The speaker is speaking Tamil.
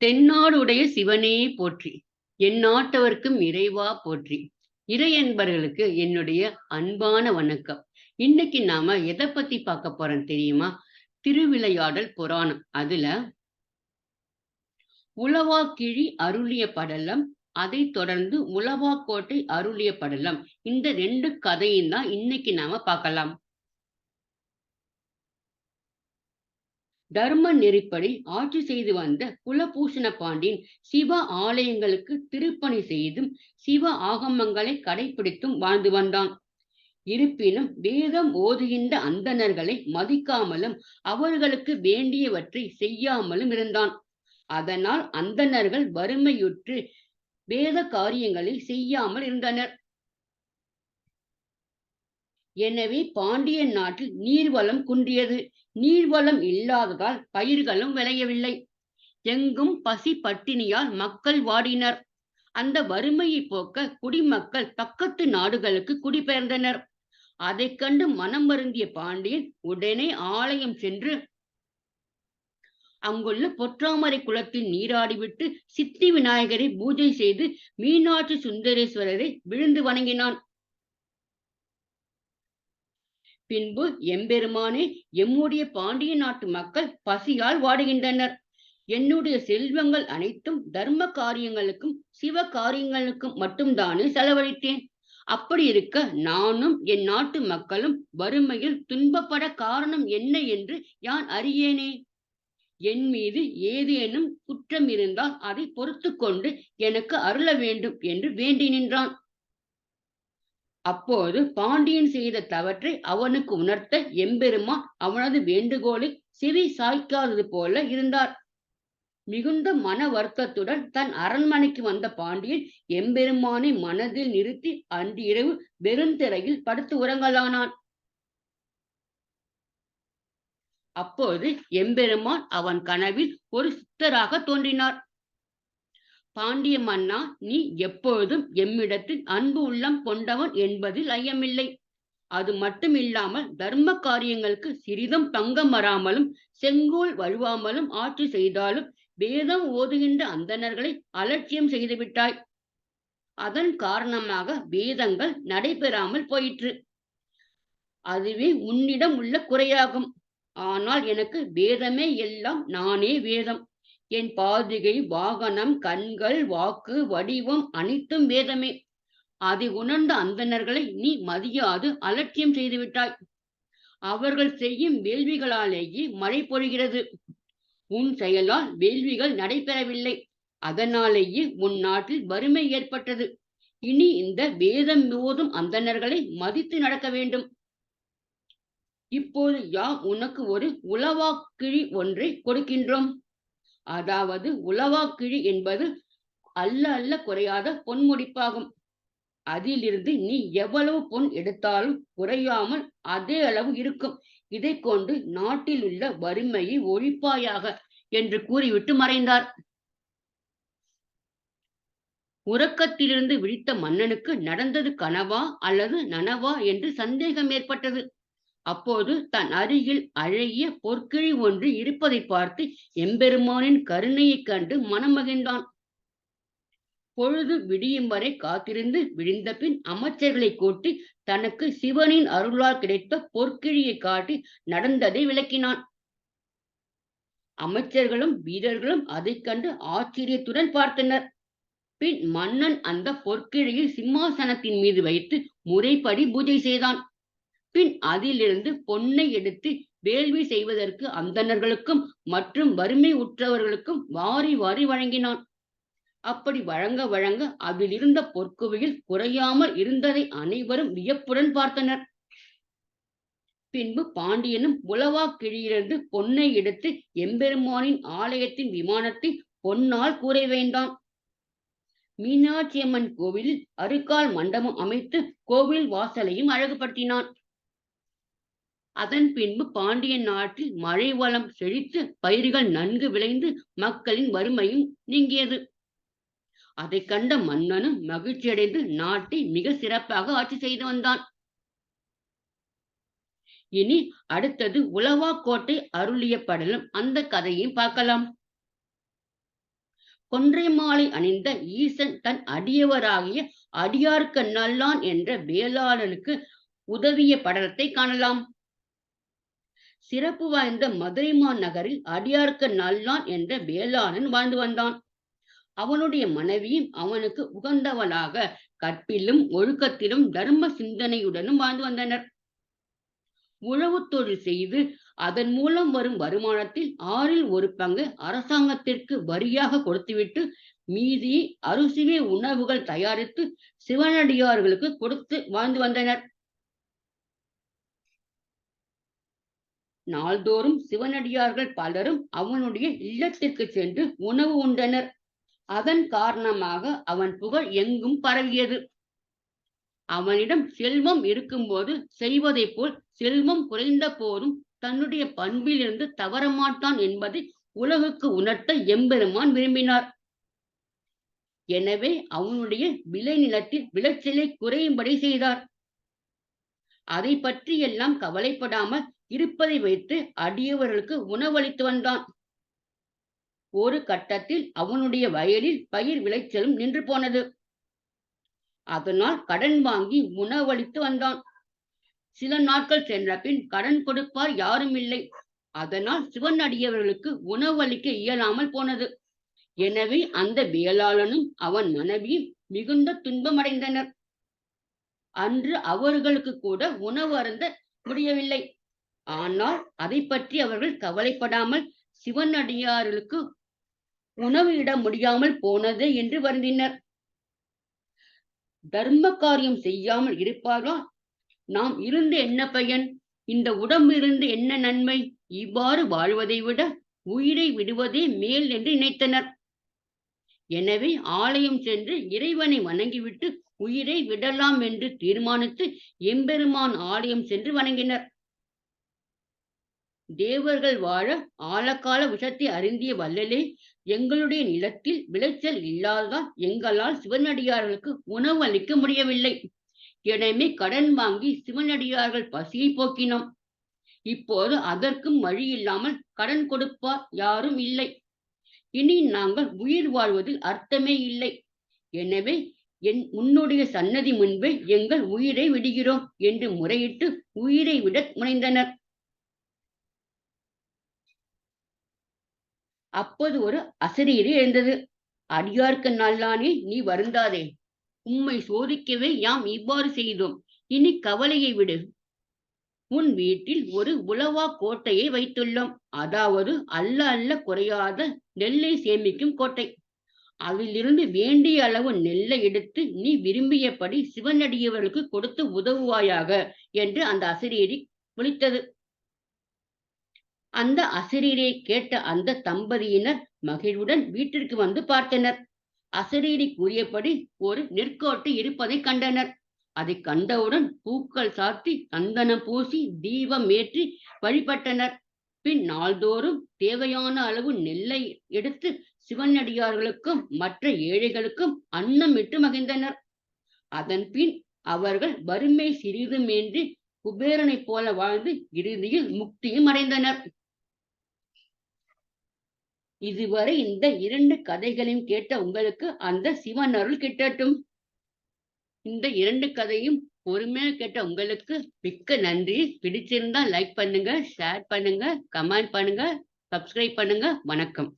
தென்னாடுடைய சிவனே போற்றி எந்நாட்டவர்க்கும் இறைவா போற்றி. இறை என்பர்களுக்கு என்னுடைய அன்பான வணக்கம். இன்னைக்கு நாம எதை பத்தி பார்க்க போறோம் தெரியுமா? திருவிளையாடல் புராணம். அதுல உளவாக்கிழி அருளிய படலம் அதை தொடர்ந்து உளவாக்கோட்டை அருளிய படலம். இந்த ரெண்டு கதையும் தான் இன்னைக்கு நாம பார்க்கலாம். தர்ம நெறிப்படி ஆட்சி செய்து வந்த குலபூஷண பாண்டியன் சிவ ஆலயங்களுக்கு திருப்பணி செய்தும் சிவ ஆகமங்களை கடைபிடித்தும் வாழ்ந்து வந்தான். இருப்பினும் வேதம் ஓதுகின்ற அந்தணர்களை மதிக்காமலும் அவர்களுக்கு வேண்டியவற்றை செய்யாமலும் இருந்தான். அதனால் அந்தணர்கள் வறுமையுற்று வேத காரியங்களை செய்யாமல் இருந்தனர். எனவே பாண்டியன் நாட்டில் நீர்வளம் குன்றியது. நீர்வளம் இல்லாததால் பயிர்களும் விளையவில்லை. எங்கும் பசி பட்டினியால் மக்கள் வாடினர். அந்த வறுமையை போக்க குடிமக்கள் பக்கத்து நாடுகளுக்கு குடிபெயர்ந்தனர். அதை கண்டு மனம் வருந்திய பாண்டியன் உடனே ஆலயம் சென்று அங்குள்ள பொற்றாமரை குளத்தில் நீராடிவிட்டு சித்தி விநாயகரை பூஜை செய்து மீனாட்சி சுந்தரேஸ்வரரை விழுந்து வணங்கினான். பின்பு எம்பெருமானே எம்முடைய பாண்டிய நாட்டு மக்கள் பசியால் வாடுகின்றனர். என்னுடைய செல்வங்கள் அனைத்தும் தர்ம காரியங்களுக்கும் சிவ காரியங்களுக்கும் மட்டும்தானே செலவழித்தேன். அப்படி இருக்க நானும் என் நாட்டு மக்களும் வறுமையில் துன்பப்பட காரணம் என்ன என்று யான் அறியேனே? என் மீது ஏதேனும் குற்றம் இருந்தால் அதை பொறுத்து கொண்டு எனக்கு அருள வேண்டும் என்று வேண்டி நின்றான். அப்போது பாண்டியன் செய்த தவற்றை அவனுக்கு உணர்த்த எம்பெருமான் அவனது வேண்டுகோளை செவி சாய்க்காதது போல இருந்தார். மிகுந்த மன வருத்தத்துடன் தன் அரண்மனைக்கு வந்த பாண்டியன் எம்பெருமானை மனதில் நிறுத்தி அன்றிரவு வெறுந்திரையில் படுத்து உறங்கலானான். அப்போது எம்பெருமான் அவன் கனவில் ஒரு சித்தராக தோன்றினார். பாண்டிய மன்னா நீ எப்பொழுதும் எம்மிடத்தில் அன்பு உள்ளம் கொண்டவன் என்பதில் ஐயமில்லை. அது மட்டும் இல்லாமல் தர்ம காரியங்களுக்கு சிறிதும் தங்கம் வராமலும் செங்கோல் வழுவாமலும் ஆட்சி செய்தாலும் வேதம் ஓதுகின்ற அந்தணர்களை அலட்சியம் செய்துவிட்டாய் அதன் காரணமாக வேதங்கள் நடைபெறாமல் போயிற்று. அதுவே உன்னிடம் உள்ள குறையாகும். ஆனால் எனக்கு வேதமே எல்லாம் நானே வேதம். என் பாதிகை வாகனம் கண்கள் வாக்கு வடிவம் அனைத்தும் வேதமே. அதை உணர்ந்த அந்தணர்களை நீ மதியாது அலட்சியம் செய்துவிட்டாய். அவர்கள் செய்யும் வேள்விகளாலேயே மழை பொழிகிறது. உன் செயலால் வேள்விகள் நடைபெறவில்லை. அதனாலேயே உன் நாட்டில் வறுமை ஏற்பட்டது. இனி இந்த வேதம் போதும் அந்தணர்களை மதித்து நடக்க வேண்டும். இப்போது யாம் உனக்கு ஒரு உளவாக்கிழி ஒன்றை கொடுக்கின்றோம். அதாவது உலவாக்கிழி என்பது அல்ல அல்ல குறையாத பொன் முடிப்பாகும். அதிலிருந்து நீ எவ்வளவு பொன் எடுத்தாலும் குறையாமல் அதே அளவு இருக்கும். இதை கொண்டு நாட்டில் உள்ள வறுமையை ஒழிப்பாயாக என்று கூறிவிட்டு மறைந்தார். உறக்கத்திலிருந்து விழித்த மன்னனுக்கு நடந்தது கனவா அல்லது நனவா என்று சந்தேகம் ஏற்பட்டது. அப்போது தன் அருகில் அழகிய பொற்கிழி ஒன்று இருப்பதை பார்த்து எம்பெருமானின் கருணையைக் கண்டு மனமகிழ்ந்தான். பொழுது விடியும் வரை காத்திருந்து விழிந்த பின் அமைச்சர்களை கூட்டி தனக்கு சிவனின் அருளால் கிடைத்த பொற்கிழியை காட்டி நடந்ததை விளக்கினான். அமைச்சர்களும் வீரர்களும் அதைக் கண்டு ஆச்சரியத்துடன் பார்த்தனர். பின் மன்னன் அந்த பொற்கிழியை சிம்மாசனத்தின் மீது வைத்து முறைப்படி பூஜை செய்தான். பின் அதிலிருந்து பொன்னை எடுத்து வேள்வி செய்வதற்கு அந்தணர்களுக்கும் மற்றும் வறுமை உற்றவர்களுக்கும் வாரி வாரி வழங்கினான். அப்படி வழங்க வழங்க அதில் இருந்த பொற்குவையில் குறையாமல் இருந்ததை அனைவரும் வியப்புடன் பார்த்தனர். பின்பு பாண்டியனும் உளவா கிழியிலிருந்து பொன்னை எடுத்து எம்பெருமானின் ஆலயத்தின் விமானத்தை பொன்னால் கூரை வேண்டான் மீனாட்சியம்மன் கோவிலில் அருக்கால் மண்டபம் அமைத்து கோவில் வாசலையும் அழகுபடுத்தினான். அதன் பின்பு பாண்டியன் நாட்டில் மழை வளம் செழித்து பயிர்கள் நன்கு விளைந்து மக்களின் வறுமையும் நீங்கியது. அதை கண்ட மன்னனும் மகிழ்ச்சியடைந்து நாட்டை மிக சிறப்பாக ஆட்சி செய்து வந்தான். இனி அடுத்தது உலவாக்கோட்டை அருளிய படலும் அந்த கதையை பார்க்கலாம். கொன்றை மாலை அணிந்த ஈசன் தன் அடியவராகிய அடியார்க்கு நல்லான் என்ற வேளாளனுக்கு உதவிய படலத்தை காணலாம். சிறப்பு வாய்ந்த மதுரைமான் நகரில் அடியார்க்க நல்லான் என்ற வேளாளன் வாழ்ந்து வந்தான். அவனுடைய மனைவியும் அவனுக்கு உகந்தவளாக கற்பிலும் ஒழுக்கத்திலும் தர்ம சிந்தனையுடனும் வாழ்ந்து வந்தனர். உழவு தொழில் செய்து அதன் மூலம் வரும் வருமானத்தில் ஆறில் ஒரு பங்கு அரசாங்கத்திற்கு வரியாக கொடுத்துவிட்டு மீதி அரிசிவே உணவுகள் தயாரித்து சிவனடியார்களுக்கு கொடுத்து வாழ்ந்து வந்தனர். நாள்தோறும் சிவனடியார்கள் பலரும் அவனுடைய இல்லத்திற்கு சென்று உணவு உண்டனர். அதன் காரணமாக அவன் புகழ் எங்கும் பரவியது. அவனிடம் செல்வம் இருக்கும்போது செய்வதை போல் செல்வம் குறைந்த போதும் தன்னுடைய பண்பிலிருந்து தவறமாட்டான் என்பதை உலகுக்கு உணர்த்த எம்பெருமான் விரும்பினார். எனவே அவனுடைய விளை நிலத்தில் விளைச்சலை குறையும்படி செய்தார். அதை பற்றி எல்லாம் கவலைப்படாமல் இருப்பதை வைத்து அடியவர்களுக்கு உணவளித்து வந்தான். ஒரு கட்டத்தில் அவனுடைய வயலில் பயிர் விளைச்சலும் நின்று போனது. அதனால் கடன் வாங்கி உணவளித்து வந்தான். சில நாட்கள் சென்ற பின் கடன் கொடுப்பார் யாரும் இல்லை. அதனால் சிவன் அடியவர்களுக்கு உணவளிக்க இயலாமல் போனது. எனவே அந்த வேளாளனும் அவன் மனைவியும் மிகுந்த துன்பமடைந்தனர். அன்று அவர்களுக்கு கூட உணவு அருந்த முடியவில்லை. ஆனால் அதை பற்றி அவர்கள் கவலைப்படாமல் சிவனடியார்களுக்கு உணவு இட முடியாமல் போனது என்று வருந்தினர். தர்ம காரியம் செய்யாமல் இருப்பார்களா நாம் இருந்து என்ன பயன்? இந்த உடம்பு இருந்து என்ன நன்மை? இவ்வாறு வாழ்வதை விட உயிரை விடுவதே மேல் என்று நினைத்தனர். எனவே ஆலயம் சென்று இறைவனை வணங்கிவிட்டு உயிரை விடலாம் என்று தீர்மானித்து எம்பெருமான் ஆலயம் சென்று வணங்கினர். தேவர்கள் வாழ ஆழக்கால விஷத்தை அருந்திய வல்லலே எங்களுடைய நிலத்தில் விளைச்சல் இல்லாததால் எங்களால் சிவனடியார்களுக்கு உணவு அளிக்க முடியவில்லை. எனவே கடன் வாங்கி சிவனடியார்கள் பசியை போக்கினோம். இப்போது அதற்கும் வழி இல்லாமல் கடன் கொடுப்பார் யாரும் இல்லை. இனி நாங்கள் உயிர் வாழ்வதில் அர்த்தமே இல்லை. எனவே என் உன்னுடைய சன்னதி முன்பே எங்கள் உயிரை விடுகிறோம் என்று முறையிட்டு உயிரை விட முனைந்தனர். அப்போது ஒரு அசரீரி எழுந்தது. அடியார்க்கு நல்லானே நீ வருந்தாதே. உம்மை சோதிக்கவே யாம் இவ்வாறு செய்தோம். இனி கவலையை விடு. உன் வீட்டில் ஒரு உலவா கோட்டையை வைத்துள்ளோம். அதாவது அல்ல அல்ல குறையாத நெல்லை சேமிக்கும் கோட்டை. அதிலிருந்து வேண்டிய அளவு நெல்லை எடுத்து நீ விரும்பியபடி சிவனடியவர்களுக்கு கொடுத்து உதவுவாயாக என்று அந்த அசிரியரி விழித்தது. அந்த அசரீரை கேட்ட அந்த தம்பதியினர் மகிழ்வுடன் வீட்டிற்கு வந்து பார்த்தனர். அசரீரி கூறியபடி ஒரு நெற்கோட்டு இருப்பதை கண்டனர். அதை கண்டவுடன் பூக்கள் சாத்தி சந்தனம் பூசி தீபம் ஏற்றி வழிபட்டனர். பின் நாள்தோறும் தேவையான அளவு நெல்லை எடுத்து சிவனடியார்களுக்கும் மற்ற ஏழைகளுக்கும் அன்னமிட்டு மகிழ்ந்தனர். அதன் பின் அவர்கள் வறுமை சிறிதுமேன்றி குபேரனைப் போல வாழ்ந்து இறுதியில் முக்தியும் அடைந்தனர். இதுவரை இந்த இரண்டு கதைகளையும் கேட்ட உங்களுக்கு அந்த சிவன் அருள் கிட்டட்டும். இந்த இரண்டு கதையும் பொறுமையா கேட்ட உங்களுக்கு மிக்க நன்றி. பிடிச்சிருந்தா லைக் பண்ணுங்க ஷேர் பண்ணுங்க கமெண்ட் பண்ணுங்க சப்ஸ்கிரைப் பண்ணுங்க. வணக்கம்.